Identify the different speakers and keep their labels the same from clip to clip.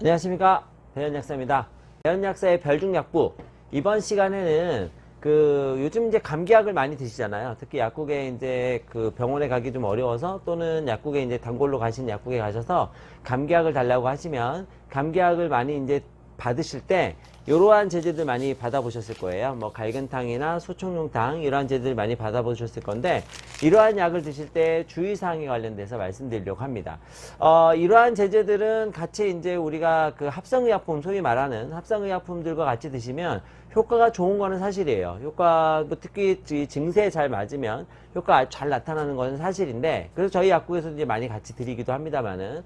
Speaker 1: 안녕하십니까? 배현약사입니다. 배현약사의 별중약부. 이번 시간에는 그 요즘 이제 감기약을 많이 드시잖아요. 특히 약국에 이제 그 병원에 가기 좀 어려워서 또는 약국에 이제 단골로 가신 약국에 가셔서 감기약을 달라고 하시면 감기약을 많이 이제 받으실 때 이러한 제재들 많이 받아보셨을 거예요. 뭐 갈근탕이나 소총용탕 이러한 제재들 많이 받아보셨을 건데 이러한 약을 드실 때 주의사항에 관련돼서 말씀드리려고 합니다. 어, 이러한 제재들은 같이 이제 우리가 그 합성의약품 소위 말하는 합성의약품들과 같이 드시면 효과가 좋은 거는 사실이에요. 효과 뭐 특히 이 증세에 잘 맞으면 효과가 잘 나타나는 것은 사실인데 그래서 저희 약국에서 이제 많이 같이 드리기도 합니다만은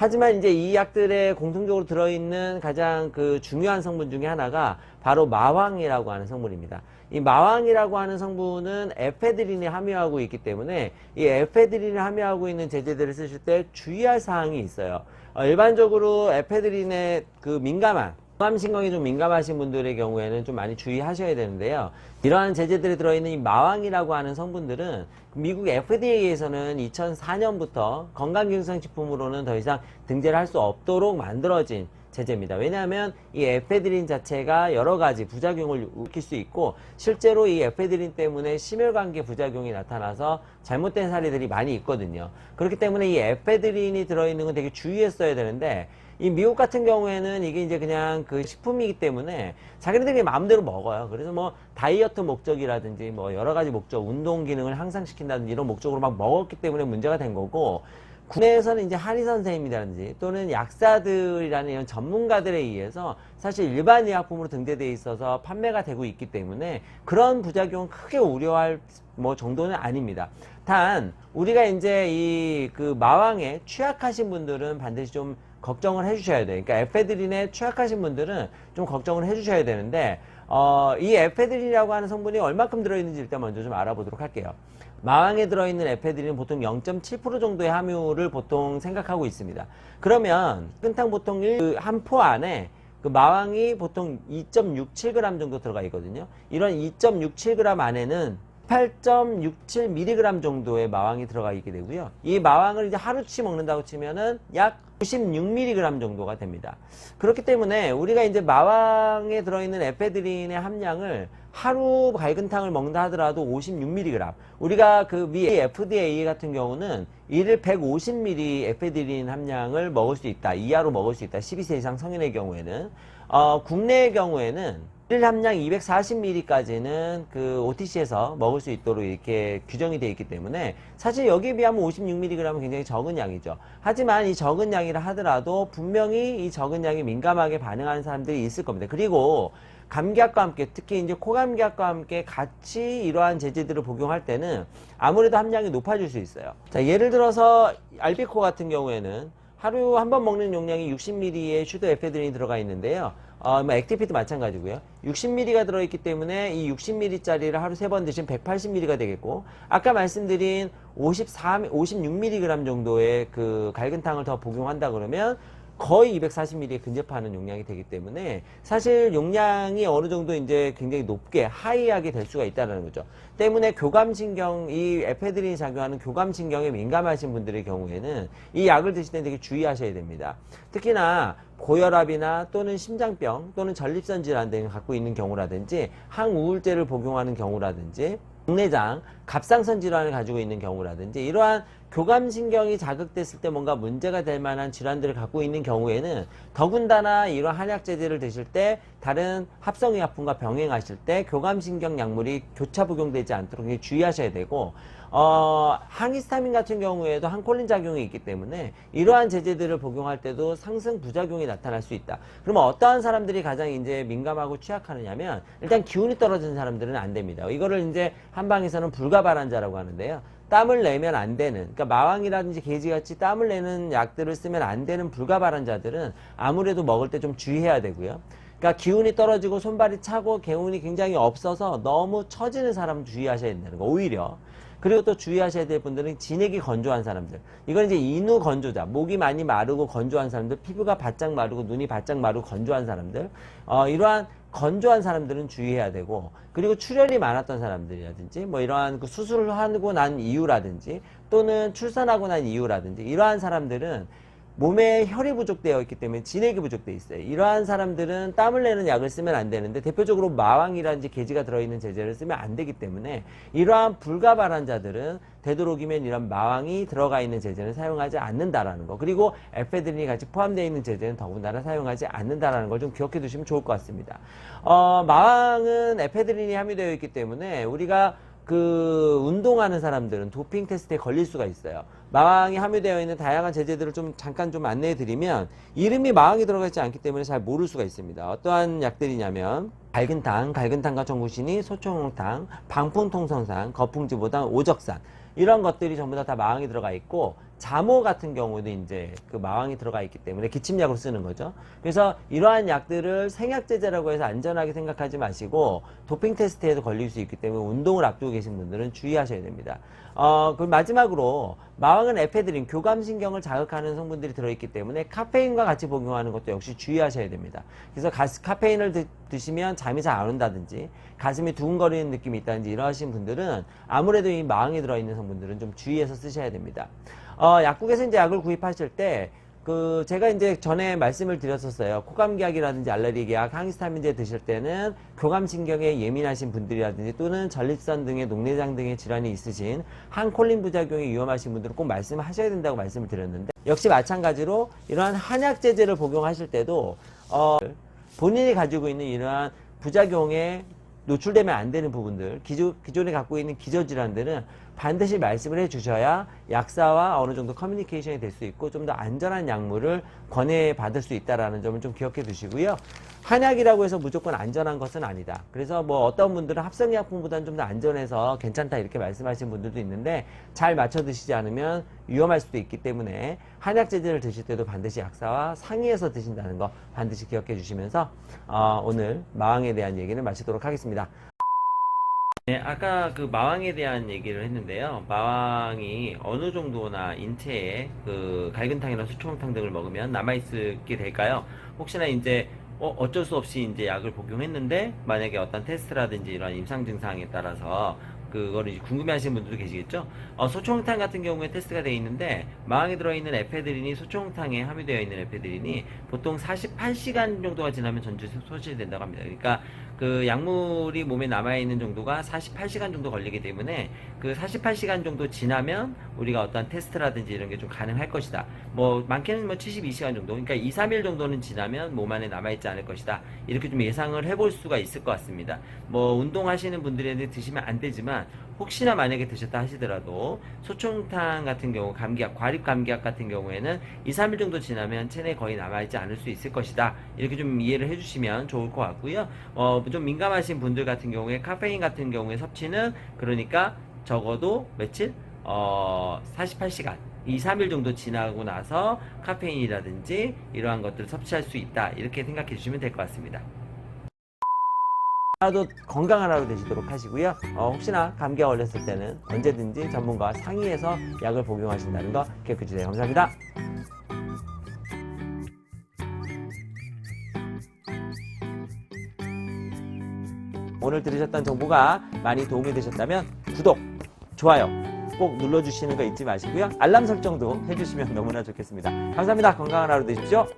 Speaker 1: 하지만 이제 이 약들에 공통적으로 들어있는 가장 그 중요한 성분 중에 하나가 바로 마왕이라고 하는 성분입니다. 이 마왕이라고 하는 성분은 에페드린이 함유하고 있기 때문에 이 에페드린이 함유하고 있는 제제들을 쓰실 때 주의할 사항이 있어요. 어, 일반적으로 에페드린에 그 민감한 공감신경이 좀 민감하신 분들의 경우에는 좀 많이 주의하셔야 되는데요. 이러한 제재들이 들어있는 이 마왕이라고 하는 성분들은 미국 FDA에서는 2004년부터 건강기능성식품으로는 더 이상 등재를 할 수 없도록 만들어진 제재입니다. 왜냐하면 이 에페드린 자체가 여러 가지 부작용을 일으킬 수 있고 실제로 이 에페드린 때문에 심혈관계 부작용이 나타나서 잘못된 사례들이 많이 있거든요. 그렇기 때문에 이 에페드린이 들어있는 건 되게 주의했어야 되는데 이 미국 같은 경우에는 이게 이제 그냥 그 식품이기 때문에 자기네들이 마음대로 먹어요. 그래서 뭐 다이어트 목적이라든지 뭐 여러 가지 목적, 운동 기능을 향상시킨다든지 이런 목적으로 막 먹었기 때문에 문제가 된 거고 국내에서는 이제 한의 선생님이라든지 또는 약사들이라는 이런 전문가들에 의해서 사실 일반 의약품으로 등재되어 있어서 판매가 되고 있기 때문에 그런 부작용은 크게 우려할 뭐 정도는 아닙니다. 단 우리가 이제 이 그 마왕에 취약하신 분들은 반드시 좀 걱정을 해주셔야 돼요. 그러니까 에페드린에 취약하신 분들은 좀 걱정을 해주셔야 되는데 어, 이 에페드린이라고 하는 성분이 얼마큼 들어있는지 일단 먼저 좀 알아보도록 할게요. 마왕에 들어있는 에페드린은 보통 0.7% 정도의 함유를 보통 생각하고 있습니다. 그러면 끈탕 보통 한 포 안에 그 마왕이 보통 2.67g 정도 들어가 있거든요. 이런 2.67g 안에는 8.67mg 정도의 마왕이 들어가 있게 되고요. 이 마왕을 이제 하루치 먹는다고 치면은 약 96mg 정도가 됩니다. 그렇기 때문에 우리가 이제 마왕에 들어있는 에페드린의 함량을 하루 갈근탕을 먹는다 하더라도 56mg. 우리가 그미 FDA 같은 경우는 이를 150mg 에페드린 함량을 먹을 수 있다. 이하로 먹을 수 있다. 12세 이상 성인의 경우에는. 어, 국내의 경우에는 일 함량 240ml까지는 그 OTC에서 먹을 수 있도록 이렇게 규정이 되어 있기 때문에 사실 여기에 비하면 56mg은 굉장히 적은 양이죠. 하지만 이 적은 양이라 하더라도 분명히 이 적은 양에 민감하게 반응하는 사람들이 있을 겁니다. 그리고 감기약과 함께 특히 이제 코감기약과 함께 같이 이러한 제재들을 복용할 때는 아무래도 함량이 높아질 수 있어요. 자, 예를 들어서 알비코 같은 경우에는 하루 한 번 먹는 용량이 60ml의 슈도 에페드린이 들어가 있는데요. 어, 뭐 액티피도 마찬가지고요. 60ml가 들어있기 때문에 이 60ml짜리를 하루 세 번 드시면 180ml가 되겠고, 아까 말씀드린 54, 56mg 정도의 그 갈근탕을 더 복용한다 그러면 거의 240ml에 근접하는 용량이 되기 때문에 사실 용량이 어느 정도 이제 굉장히 높게 하이하게 될 수가 있다는 거죠. 때문에 교감신경 이 에페드린이 작용하는 교감신경에 민감하신 분들의 경우에는 이 약을 드실 때 되게 주의하셔야 됩니다. 특히나 고혈압이나 또는 심장병 또는 전립선 질환 등을 갖고 있는 경우라든지 항우울제를 복용하는 경우라든지 백내장, 갑상선 질환을 가지고 있는 경우라든지 이러한 교감신경이 자극됐을 때 뭔가 문제가 될 만한 질환들을 갖고 있는 경우에는 더군다나 이러한 한약제제를 드실 때 다른 합성의약품과 병행하실 때 교감신경 약물이 교차 복용되지 않도록 주의하셔야 되고 어, 항히스타민 같은 경우에도 항콜린 작용이 있기 때문에 이러한 제제들을 복용할 때도 상승 부작용이 나타날 수 있다. 그러면 어떠한 사람들이 가장 이제 민감하고 취약하느냐면 일단 기운이 떨어진 사람들은 안 됩니다. 이거를 이제 한방에서는 불가 발환자라고 하는데요. 땀을 내면 안 되는, 그러니까 마왕이라든지 게지같이 땀을 내는 약들을 쓰면 안 되는 불가발환자들은 아무래도 먹을 때 좀 주의해야 되고요. 그러니까 기운이 떨어지고 손발이 차고 개운이 굉장히 없어서 너무 처지는 사람 주의하셔야 된다는 거. 오히려 그리고 또 주의하셔야 될 분들은 진액이 건조한 사람들. 이건 이제 인후 건조자, 목이 많이 마르고 건조한 사람들, 피부가 바짝 마르고 눈이 바짝 마르고 건조한 사람들. 어, 이러한 건조한 사람들은 주의해야 되고, 그리고 출혈이 많았던 사람들이라든지, 뭐 이러한 그 수술을 하고 난 이유라든지, 또는 출산하고 난 이유라든지, 이러한 사람들은 몸에 혈이 부족되어 있기 때문에 진액이 부족되어 있어요. 이러한 사람들은 땀을 내는 약을 쓰면 안 되는데 대표적으로 마왕이라든지 게지가 들어있는 제제를 쓰면 안 되기 때문에 이러한 불가발환자들은 되도록이면 이런 마왕이 들어가 있는 제제는 사용하지 않는다라는 거 그리고 에페드린이 같이 포함되어 있는 제제는 더군다나 사용하지 않는다라는 걸 좀 기억해 두시면 좋을 것 같습니다. 어, 마왕은 에페드린이 함유되어 있기 때문에 우리가 그 운동하는 사람들은 도핑 테스트에 걸릴 수가 있어요. 마왕이 함유되어 있는 다양한 제재들을 좀 잠깐 좀 안내해 드리면 이름이 마왕이 들어가 있지 않기 때문에 잘 모를 수가 있습니다. 어떠한 약들이냐면 갈근탕, 갈근탕과 전구신이, 소총탕, 방풍통성산, 거풍지보단 오적산 이런 것들이 전부 다, 다 마왕이 들어가 있고 자모 같은 경우도 이제 그 마왕이 들어가 있기 때문에 기침약으로 쓰는 거죠. 그래서 이러한 약들을 생약제제라고 해서 안전하게 생각하지 마시고 도핑 테스트에도 걸릴 수 있기 때문에 운동을 앞두고 계신 분들은 주의하셔야 됩니다. 어, 그 마지막으로 마왕은 에페드린, 교감신경을 자극하는 성분들이 들어있기 때문에 카페인과 같이 복용하는 것도 역시 주의하셔야 됩니다. 그래서 가스, 카페인을 드, 드시면 잠이 잘 안 온다든지 가슴이 두근거리는 느낌이 있다든지 이러하신 분들은 아무래도 이 마왕이 들어있는 성분들은 좀 주의해서 쓰셔야 됩니다. 어, 약국에서 이제 약을 구입하실 때, 그, 제가 이제 전에 말씀을 드렸었어요. 코감기약이라든지 알레르기약, 항히스타민제 드실 때는 교감신경에 예민하신 분들이라든지 또는 전립선 등의 녹내장 등의 질환이 있으신 항콜린 부작용이 위험하신 분들은 꼭 말씀하셔야 된다고 말씀을 드렸는데, 역시 마찬가지로 이러한 한약제제를 복용하실 때도, 어, 본인이 가지고 있는 이러한 부작용에 노출되면 안 되는 부분들, 기존, 기존에 갖고 있는 기저질환들은 반드시 말씀을 해 주셔야 약사와 어느 정도 커뮤니케이션이 될 수 있고 좀 더 안전한 약물을 권해 받을 수 있다라는 점을 좀 기억해 두시고요. 한약이라고 해서 무조건 안전한 것은 아니다. 그래서 뭐 어떤 분들은 합성약품보다는 좀 더 안전해서 괜찮다 이렇게 말씀하시는 분들도 있는데 잘 맞춰 드시지 않으면 위험할 수도 있기 때문에 한약 제제를 드실 때도 반드시 약사와 상의해서 드신다는 거 반드시 기억해 주시면서 어, 오늘 마왕에 대한 얘기를 마치도록 하겠습니다. 네, 아까 그 마왕에 대한 얘기를 했는데요. 마왕이 어느 정도나 인체에 그 갈근탕이나 수초홍탕 등을 먹으면 남아있게 될까요? 혹시나 이제 어, 어쩔 수 없이 이제 약을 복용했는데 만약에 어떤 테스트라든지 이런 임상 증상에 따라서 그거를 이제 궁금해 하시는 분들도 계시겠죠? 어, 소총탕 같은 경우에 테스트가 되어 있는데 마왕에 들어있는 에페드린이 소총탕에 함유되어 있는 에페드린이 보통 48시간 정도가 지나면 전주 소실된다고 합니다. 그러니까 그 약물이 몸에 남아있는 정도가 48시간 정도 걸리기 때문에 그 48시간 정도 지나면 우리가 어떤 테스트라든지 이런 게 좀 가능할 것이다. 뭐 많게는 뭐 72시간 정도. 그러니까 2, 3일 정도는 지나면 몸 안에 남아있지 않을 것이다. 이렇게 좀 예상을 해볼 수가 있을 것 같습니다. 뭐 운동하시는 분들에게 드시면 안 되지만 혹시나 만약에 드셨다 하시더라도 소총탕 같은 경우 감기약, 과립 감기약 같은 경우에는 2, 3일 정도 지나면 체내에 거의 남아있지 않을 수 있을 것이다. 이렇게 좀 이해를 해주시면 좋을 것 같고요. 어, 좀 민감하신 분들 같은 경우에 카페인 같은 경우에 섭취는 그러니까 적어도 며칠? 어, 48시간. 2, 3일 정도 지나고 나서 카페인이라든지 이러한 것들을 섭취할 수 있다. 이렇게 생각해 주시면 될 것 같습니다. 하나도 건강한 하루 되시도록 하시고요. 어, 혹시나 감기가 걸렸을 때는 언제든지 전문가와 상의해서 약을 복용하신다는 거 기억해 주세요. 감사합니다. 오늘 들으셨던 정보가 많이 도움이 되셨다면 구독, 좋아요 꼭 눌러주시는 거 잊지 마시고요. 알람 설정도 해주시면 너무나 좋겠습니다. 감사합니다. 건강한 하루 되십시오.